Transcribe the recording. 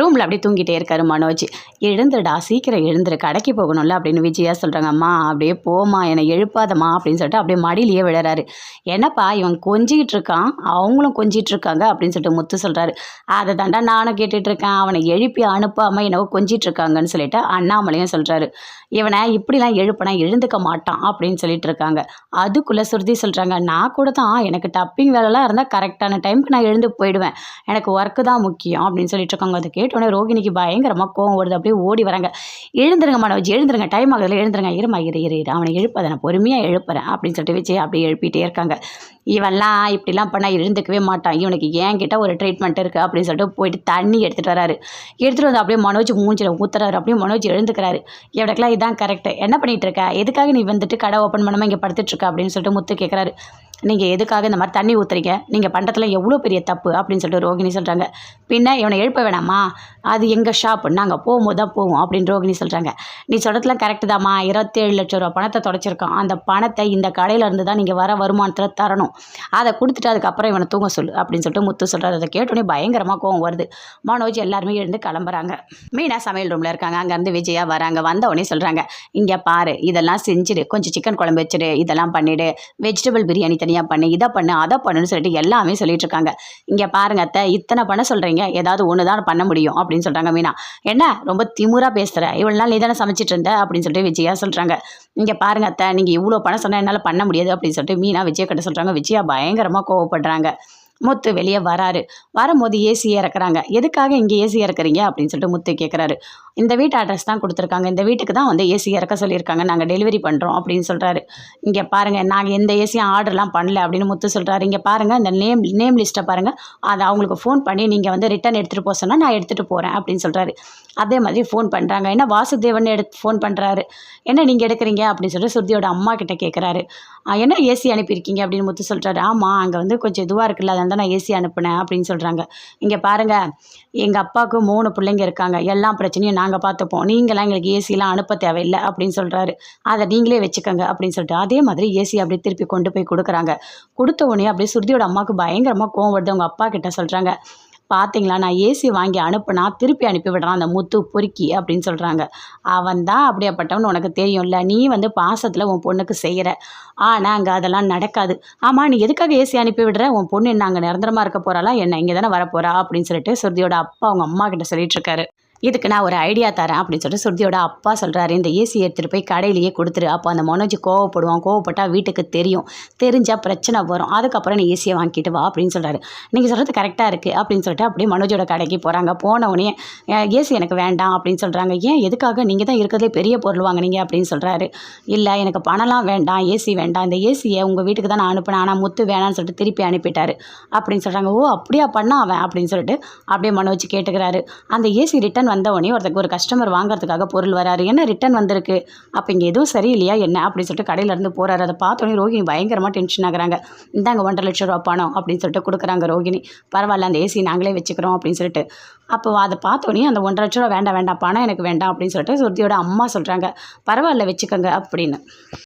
ரூமில் அப்படியே தூங்கிட்டே இருக்காரு மனோஜ். எழுந்துடா சீக்கிரம் எழுந்துரு கடைக்கு போகணும்ல அப்படின்னு விஜயா சொல்கிறாங்க அம்மா அப்படியே போமா என்னை எழுப்பாதம்மா அப்படின்னு சொல்லிட்டு அப்படியே மடியிலேயே விழறாரு. என்னப்பா இவன் கொஞ்சிக்கிட்டு இருக்கான் அவங்களும் கொஞ்சிட்டு இருக்காங்க அப்படின்னு சொல்லிட்டு முத்து சொல்கிறாரு அதை தாண்டா நானும் கேட்டுட்டு இருக்கேன். அவனை எழுப்பி அனுப்பாமல் என்னவோ கொஞ்சிட்டு இருக்காங்கன்னு சொல்லிட்டு அண்ணாமலையும் சொல்கிறாரு இவனை இப்படிலாம் எழுப்பினா எழுந்துக்க மாட்டான் அப்படின்னு சொல்லிட்டு இருக்காங்க. அதுக்குள்ளே சுருதி சொல்கிறாங்க நான் கூட தான் எனக்கு டப்பிங் வேலைலாம் இருந்தால் கரெக்டான டைமுக்கு நான் எழுந்து போயிடுவேன். எனக்கு ஒர்க்கு தான் முக்கியம் அப்படின்னு சொல்லிட்டு இருக்காங்க. அதுக்கு கேட்டோடனே ரோகிணிக்கு பயங்கரமாக கோவம் வருது. அப்படியே ஓடி வராங்க. எழுந்துருங்க மனோஜ் எழுந்துருங்க. டைம் ஆகுதுல எழுந்துருங்க. இருமா இரு இரு இரு. அவனை எழுப்பதை நான் பொறுமையாக எழுப்புறேன் அப்படின்னு சொல்லிட்டு வச்சு அப்படியே எழுப்பிட்டே இருக்காங்க. இவன்லாம் இப்படிலாம் பண்ணால் எழுந்துக்கவே மாட்டான். இவனுக்கு ஏன் என்கிட்ட ஒரு ட்ரீட்மெண்ட் இருக்குது அப்படின்னு சொல்லிட்டு போயிட்டு தண்ணி எடுத்துகிட்டு வராரு. எடுத்துகிட்டு வந்து அப்படியே மனோஜ் மூஞ்சில் ஊத்துறாரு. அப்படியே மனோஜ் எழுந்துக்கிறாரு. இவனுக்குலாம் இதான் கரெக்ட் என்ன பண்ணிட்டு இருக்க? எதுக்காக நீ வந்துட்டு கடை ஓப்பன் பண்ணாமல் இங்கே படுத்துட்டு இருக்க? அப்படின்னு சொல்லிட்டு முத்து கேட்குறாரு நீங்கள் எதுக்காக இந்த மாதிரி தண்ணி ஊற்றுறீங்க நீங்கள் பண்ணுறதுல எவ்வளோ பெரிய தப்பு? அப்படின்னு சொல்லிட்டு ரோகிணி சொல்கிறாங்க பின்ன இவனை எழுப்ப வேணாமா? அது எங்கள் ஷாப் நாங்கள் போகும்போது தான் போவோம் அப்படின்னு ரோகிணி சொல்கிறாங்க நீ சொல்கிறதுலாம் கரெக்டு தாம்மா. இருபத்தேழு லட்ச ரூபா பணத்தை தொடச்சிருக்கோம் அந்த பணத்தை இந்த கடையிலேருந்து தான் நீங்கள் வர வருமானத்தில் தரணும். அதை கொடுத்துட்டு அதுக்கப்புறம் இவனை தூங்க சொல்லு அப்படின்னு சொல்லிட்டு முத்து சொல்கிறார் அதை கேட்டோன்னே பயங்கரமாக கோவம் வருது. மனோஜ் எல்லாருமே எழுந்து கிளம்புறாங்க. மீனா சமையல் ரூமில் இருக்காங்க. அங்கேருந்து விஜயா வராங்க. வந்த உடனே சொல்கிறாங்க இங்கே பாரு இதெல்லாம் செஞ்சுடு கொஞ்சம் சிக்கன் குழம்பு வச்சிடு இதெல்லாம் பண்ணிவிடு வெஜிடபிள் பிரியாணி தனி தனியாக பண்ணு இதை பண்ணு அதை பண்ணுன்னு சொல்லிட்டு எல்லாமே சொல்லிட்டு இருக்காங்க இங்கே பாருங்க அத்தை இத்தனை பண்ண சொல்கிறீங்க ஏதாவது ஒன்று தான் பண்ண முடியும் அப்படின்னு சொல்கிறாங்க மீனா. என்ன ரொம்ப திமுறாக பேசுகிற இவ்வளோ நாள் நீ தானே சமைச்சிட்டு இருந்த அப்படின்னு சொல்லிட்டு விஜயா சொல்கிறாங்க இங்கே பாருங்க அத்தை நீங்கள் இவ்வளோ பணம் சொன்னால் என்னால் பண்ண முடியாது அப்படின்னு சொல்லிட்டு மீனா விஜயா கிட்ட சொல்கிறாங்க விஜயா பயங்கரமாக கோவப்படுறாங்க. முத்து வெளியே வராரு. வரும்போது ஏசி இறக்குறாங்க. எதுக்காக இங்கே ஏசி இறக்குறீங்க? அப்படின்னு சொல்லிட்டு முத்து கேட்குறாரு இந்த வீட்டு அட்ரஸ் தான் கொடுத்துருக்காங்க. இந்த வீட்டுக்கு தான் வந்து ஏசி இறக்க சொல்லியிருக்காங்க. நாங்கள் டெலிவரி பண்ணுறோம் அப்படின்னு சொல்கிறாரு இங்கே பாருங்கள் நாங்கள் எந்த ஏசியும் ஆர்டர்லாம் பண்ணல அப்படின்னு முத்து சொல்கிறாரு இங்கே பாருங்கள் இந்த நேம் நேம் லிஸ்ட்டை பாருங்கள் அதை அவங்களுக்கு ஃபோன் பண்ணி நீங்கள் வந்து ரிட்டன் எடுத்துகிட்டு போக சொன்னால் நான் எடுத்துகிட்டு போகிறேன் அப்படின்னு சொல்கிறாரு அதே மாதிரி ஃபோன் பண்ணுறாங்க என்ன வாசுதேவன் எடுத்து ஃபோன் பண்ணுறாரு என்ன நீங்கள் எடுக்கிறீங்க? அப்படின்னு சொல்லிட்டு சுருதியோட அம்மா கிட்ட கேட்குறாரு என்ன ஏசி அனுப்பியிருக்கீங்க? அப்படின்னு முத்து சொல்கிறாரு ஆமாம் அங்கே வந்து கொஞ்சம் இதுவாக இருக்குல்ல அதனால தான் நான் ஏசி அனுப்புனேன் அப்படின்னு சொல்கிறாங்க இங்கே பாருங்கள் எங்கள் அப்பாவுக்கு மூணு பிள்ளைங்க இருக்காங்க. எல்லா பிரச்சனையும் நாங்கள் பார்த்துப்போம். நீங்களாம் எங்களுக்கு ஏசிலாம் அனுப்ப தேவையில்லை அப்படின்னு சொல்கிறாரு அதை நீங்களே வச்சுக்கோங்க அப்படின்னு சொல்லிட்டு அதே மாதிரி ஏசி அப்படியே திருப்பி கொண்டு போய் கொடுக்குறாங்க. கொடுத்த உடனே அப்படியே சுருதியோட அம்மாவுக்கு பயங்கரமாக கோவம் வருது. அவங்க அப்பா கிட்ட சொல்கிறாங்க பார்த்தீங்களா நான் ஏசி வாங்கி அனுப்புனா திருப்பி அனுப்பி விடுறான் அந்த முத்து பொறுக்கி அப்படின்னு சொல்கிறாங்க அவன் தான் அப்படியாப்பட்டவன் உனக்கு தெரியும்ல. நீ வந்து பாசத்தில் உன் பொண்ணுக்கு செய்கிற ஆனால் அங்கே அதெல்லாம் நடக்காது. ஆமாம் நீ எதுக்காக ஏசி அனுப்பி விடுற? உன் பொண்ணு என்ன அங்கே நிரந்தரமாக இருக்க போகிறாளா என்ன இங்கே தானே வரப்போகிறா அப்படின்னு சொல்லிட்டு சுருதியோட அப்பா அவங்க அம்மா கிட்ட சொல்லிட்டு இருக்காரு. இதுக்கு நான் ஒரு ஐடியா தரேன் அப்படின்னு சொல்லிட்டு சுருதியோட அப்பா சொல்கிறாரு இந்த ஏசி எடுத்துகிட்டு போய் கடையிலேயே கொடுத்துரு. அப்போ அந்த மனோஜ் கோவப்படுவான் கோவப்பட்டால் வீட்டுக்கு தெரியும். தெரிஞ்சால் பிரச்சனை வரும். அதுக்கப்புறம் நீ ஏசியை வாங்கிட்டு வா அப்படின்னு சொல்கிறாரு நீங்கள் சொல்கிறது கரெக்டாக இருக்குது அப்படின்னு சொல்லிட்டு அப்படியே மனோஜோட கடைக்கு போகிறாங்க போன ஏசி எனக்கு வேண்டாம் அப்படின்னு சொல்கிறாங்க ஏன்? எதுக்காக? நீங்கள் தான் இருக்கிறதே பெரிய பொருள் வாங்குனீங்க அப்படின்னு சொல்கிறாரு இல்லை எனக்கு பணம்லாம் வேண்டாம். ஏசி வேண்டாம். இந்த ஏசியை உங்கள் வீட்டுக்கு தான் நான் அனுப்பினேன். ஆனால் முத்து வேணான்னு சொல்லிட்டு திருப்பி அனுப்பிட்டாரு அப்படின்னு சொல்கிறாங்க ஓ அப்படியா? பண்ணா அவன் அப்படின்னு சொல்லிட்டு அப்படியே மனோஜ் கேட்டுக்கிறாரு. அந்த ஏசி ரிட்டன் வந்தவொடனே உடனே ஒருத்தருக்கு ஒரு கஸ்டமர் வாங்குறதுக்காக பொருள் வராரு. என்ன ரிட்டன் வந்திருக்கு? அப்போ இங்கே எதுவும் சரியில்லையா? என்ன? அப்படின்னு சொல்லிட்டு கடையிலேருந்து போகிறாரு அதை பார்த்தோன்னே ரோகிணி பயங்கரமாக டென்ஷன் ஆகுறாங்க. இந்தாங்க ஒன்றரை லட்சம் ரூபா பணம் அப்படின்னு சொல்லிட்டு கொடுக்குறாங்க ரோகிணி. பரவாயில்ல அந்த ஏசி நாங்களே வச்சுக்கிறோம் அப்படின்னு சொல்லிட்டு. அப்போ அதை பார்த்தோன்னே அந்த ஒன்றரை லட்ச ரூபா வேண்டாம் வேண்டாம் பணம் எனக்கு வேண்டாம் அப்படின்னு சொல்லிட்டு சுருதியோட அம்மா சொல்கிறாங்க பரவாயில்ல வச்சுக்கோங்க அப்படின்னு.